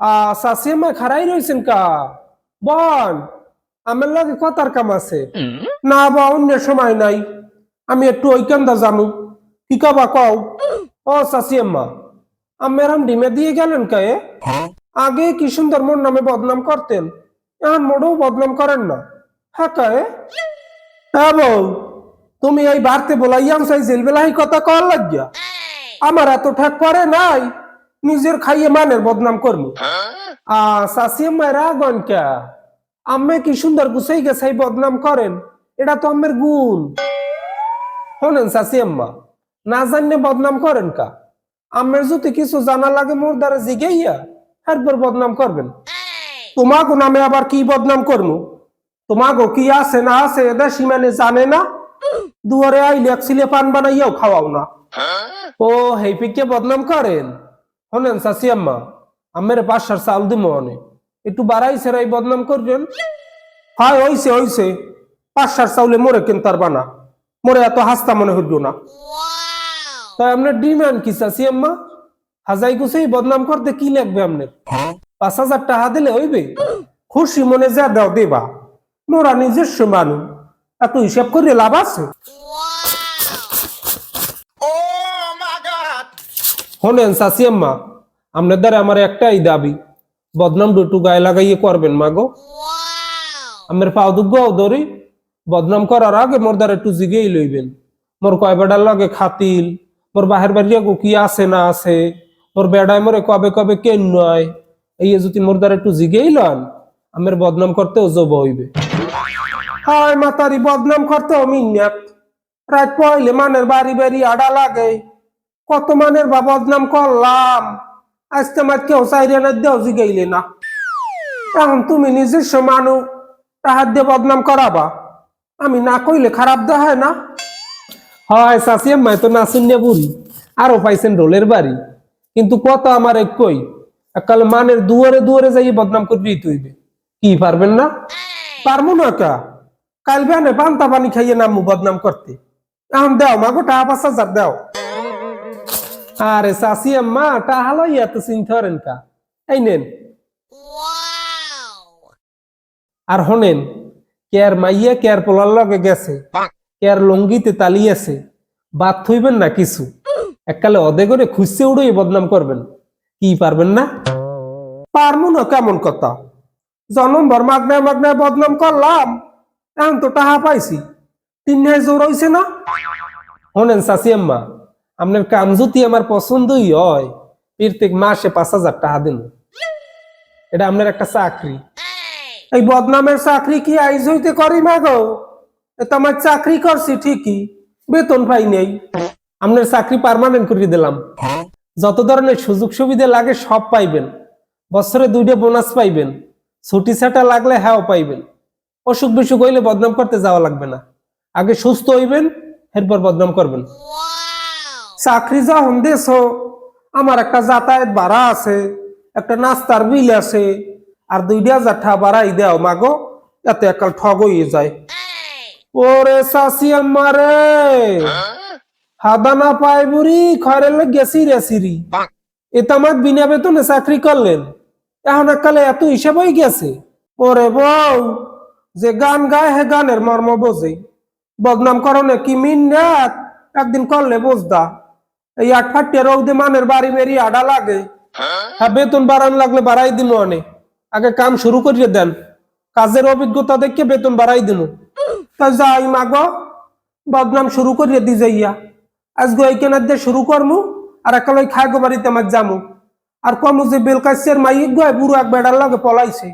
আহ সাসিমা খারাই রইছেন কা। বল আমার লাগে কথার কাম আছে। না বা অন্য সময় নাই। আমি একটু ওইখানটা জানু। কি কবা কও? ও সাসিয়াম্মা আমেরাম ডিমে দিয়ে গেলেন কে আগে কি সুন্দর মোর নামে বদনাম করতেন এখন মোটেও বদনাম করেন না। হ্যাঁ কে হ্যাঁ বউ তুমি এই বাড়তে বলাইয়াম চাই জেলবেলাহি কথা কর লাগিয়া। আমার এত ঠাক করে নাই। নিজের খাইয়ে মানের বদনাম করব। আ সাসিয়া মায়েরা গনকা আম্মে কি সুন্দর গুছাই গেছাই বদনাম করেন? এটা তো আম্মের গুণ। শোনেন সাসিয়াম্মা না জানলে বদনাম করেন কা? আম্মের যদি কিছু জানা লাগে মোর দ্বারা জিগাইয়া এরপর বদনাম করবেন। তোমাকে নামে আবার কি বদনাম করব? তোমাকে কি আছে না আছে এদের সীমানে জানে না? দুয়ারে আইলে এক সিলে পান বানাইয়াও খাওয়াও না। ও হেপিকে বদনাম করেন? শোনেন সাসিয়াম্মা আমের পাঁচশার চাল দিব অনে একটু বাড়াই সেরাই বদনাম করবেন? হয় হইছে হইছে। পাঁচশার চাউলে মোরে কেন তার বানা? মোরে এত হাস্তা মনে হইল না। তাই আপনার ডিমান্ড কি সাসিয়াম্মা হাজাই গুছাই বদনাম করতে কি লাগবে আপনার পাঁচ হাজার টাকা দিলে হইবে? খুশি মনে যা দাও দেবা। মোরা নিজস্ব মানুষ। এত হিসাব করে লাভ আছে? শোনেন সাসিয়াম্মা আপনার দ্বারা আমার একটাই দাবি, বদনাম দুটু গায়ে লাগাইয়ে করবেন মা গো। আমার পাও দুগ্গাও ধরি, বদনাম করার আগে মোর দ্বারা একটু জিগেই লইবেন। মোর কয় বেড়ার লাগে খাতিল, মোর বাহের বাড়িয়া কি আছে না আছে, মোর বেড়ায় মোরে কবে কবে কেন নয়, এই যদি মোর দ্বারা একটু জিগেই লন, আমার বদনাম করতেও জব হইবে। হায় মাতারি, বদনাম করতেও মিন্যাত। রাত পয়লে মানের বাড়ি বাড়ি আডা লাগে। কত মানের বা বদনাম করলাম? আজকে আমার কেউ চাইরে না, দেও জিগাইলে না। এখন তুমি নিজস্ব মানু, তাহার দিয়ে বদনাম করাবা। আমি না কইলে খারাপ দেখায় না। হয় চাষি আম্মাই তো নাচুন নিয়ে বুড়ি, আরও পাইছেন রোলের বাড়ি। কিন্তু কত আমার এক কই একাল মানের দুয়ারে দুয়ারে যাই বদনাম করবি তুইবে কি পারবেন না? পারব না কা? কাল বেনে পান্তা পানি খাইয়ে নামু বদনাম করতে। এখন দেও মা গো টাকা পাঁচ হাজার দেও। আরে চাষি আম্মা টাহা লইয়া তো চিন্তা করেন কা? এই নেন। আর হনেন কেয়ার মাইয়া কেয়ার পোলার লগে গেছে কেয়ার লঙ্গিতে তালিয়েছে বাদ থইবেন না কিছু। এককালে অদে করে খুঁজছে উড়েই বদনাম করবেন। কি পারবেন না? পারমু না কেমন কথা। জনম ভর মাগনায় মাগনায় বদনাম করলাম এখন তো টাহা পাইছি। তিন হাজার জোর হইছে না? শোনেন চাচি আম্মা আপনার কাম যদি আমার পছন্দই হয়। প্রত্যেক মাসে পাঁচ হাজার টাকা দিন। এটা আপনার একটা চাকরি। এই বদনামের চাকরি কি আইজ হইতে করি মা গো? তো আমার চাকরি করছি ঠিকই, বেতন পাই নেই। আপনার চাকরি পারমানেন্ট করে দিলাম। যত ধরনের সুযোগ সুবিধা লাগে সব পাইবেন। বছরে দুইটা বোনাস পাইবেন। ছুটি ছাটা লাগলে হ্যাঁ পাইবেন। অসুখ বিসুখ হইলে বদনাম করতে যাওয়া লাগবে না। আগে সুস্থ হইবেন, এরপর বদনাম করবেন। চাকরি যখন দেশ আমার একটা যাতায়াত ভাড়া আছে, একটা নাস্তার বিল আছে, আর দুইটা টাকা বাড়াই দেও মাগো, এত একাল ঠগ হয়ে যায়। ওরে চাষি আমারে! হাদানা পাই বুড়ি খয়রে গেছি রে সিরি এটা আমার বিনা বেতনে চাকরি করলেন। এখন একালে এত হিসাব হয়ে গেছে। ওরে বউ, যে গান গায় হে গানের মর্ম বোঝে। বদনাম করনে কি মিন্নাত, একদিন করলে বুঝদা। এই আট ফাটিয়া রৌদে মানের বাড়ি মেরি আডা লাগে। হ্যাঁ? বেতন বাড়ান লাগলে বাড়াই দিন অনেক আগে কাম শুরু করিয়ে দেন। কাজের অভিজ্ঞতা দেখে বেতন বাড়াই দিন তা যাই মাগ বদনাম শুরু করিয়ে দি যাইয়া। আজকে এই কেনার দিয়ে শুরু করমু আর একাল ওই খাইগো বাড়িতে আমার জামু আর কমু যে বেলকাশের মাইক গয় বুড়ো এক বেড়ার লাগে পলাইছে।